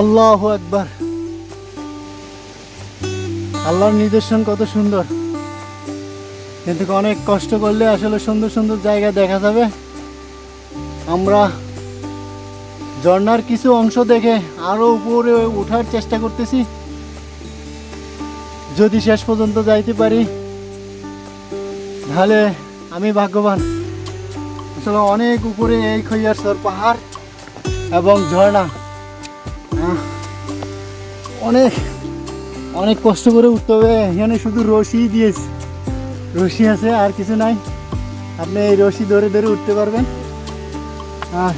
আল্লাহ একবার আল্লাহর নিদর্শন কত সুন্দর। কিন্তু অনেক কষ্ট করলে আসলে সুন্দর সুন্দর জায়গা দেখা যাবে। আমরা ঝর্ণার কিছু অংশ দেখে আরও উপরে ওঠার চেষ্টা করতেছি। যদি শেষ পর্যন্ত যাইতে পারি, তাহলে আমি ভাগ্যবান। আসলে অনেক উপরে এই খৈয়ারসর পাহাড় এবং ঝর্ণা। অনেক অনেক কষ্ট করে উঠতে হবে। এখানে শুধু রশি দিয়েছে। রশি আছে, আর কিছু নাই। আপনি এই রশি ধরে ধরে উঠতে পারবেন। আর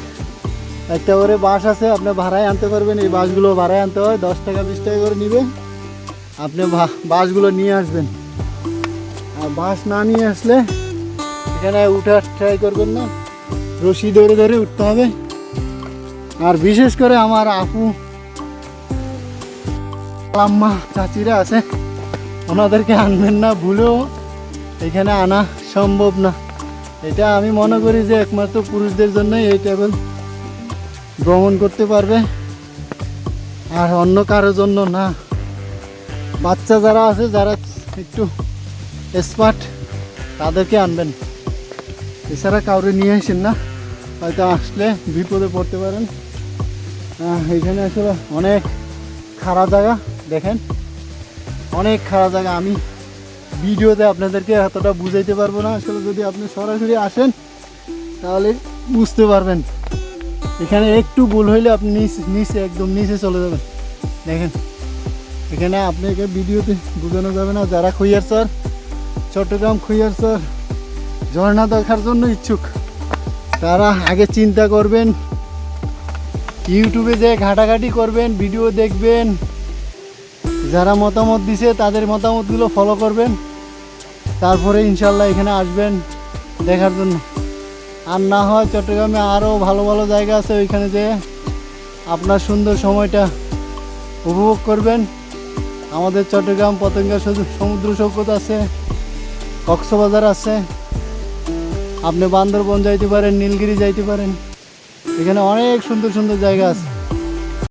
একটা করে বাস আছে, আপনি ভাড়ায় আনতে পারবেন। এই বাসগুলো ভাড়ায় আনতে হয়, দশ টাকা, বিশ টাকা করে নিবে। আপনি বাসগুলো নিয়ে আসবেন। আর বাস না নিয়ে আসলে এখানে উঠার ট্রাই করবেন না। রশি ধরে ধরে উঠতে হবে। আর বিশেষ করে আমার আপু আম্মা, চাচিরা আছে। ওনাদেরকে আনবেন না, ভুলেও এখানে আনা সম্ভব না। এটা আমি মনে করি যে একমাত্র পুরুষদের জন্যই এই টেবিল ভ্রমণ করতে পারবে। আর অন্য কারোর জন্য না। বাচ্চা যারা আছে, যারা একটু স্মার্ট তাদেরকে আনবেন। এছাড়া কাউরে নিয়ে আসেন না। হয়তো আসলে বিপদে পড়তে পারেন। এখানে আসলে অনেক খারাপ জায়গা। দেখেন, অনেক খারাপ জায়গা। আমি ভিডিওতে আপনাদেরকে এতটা বুঝাইতে পারব না, আসলে যদি আপনি সরাসরি আসেন, তাহলে বুঝতে পারবেন। এখানে একটু ভুল হইলে আপনি নিচে নিচে একদম নিচে চলে যাবেন। দেখেন, এখানে আপনাকে ভিডিওতে বোঝানো যাবে না, যারা খুইয়ার স্যার, চট্টগ্রাম খুইয়ার স্যার, ঝর্ণা দেখার জন্য ইচ্ছুক, তারা আগে চিন্তা করবেন, ইউটিউবে যে ঘাটাঘাটি করবেন, ভিডিও দেখবেন যারা মতামত দিছে, তাদের মতামতগুলো ফলো করবেন। তারপরে ইনশাল্লাহ এখানে আসবেন দেখার জন্য। আর না হয় চট্টগ্রামে আরও ভালো ভালো জায়গা আছে ওইখানে যে আপনার সুন্দর সময়টা উপভোগ করবেন। আমাদের চট্টগ্রাম পতেঙ্গা সমুদ্র সৈকত আছে, কক্সবাজার আছে। আপনি বান্দরবন যাইতে পারেন, নীলগিরি যাইতে পারেন। এখানে অনেক সুন্দর সুন্দর জায়গা আছে।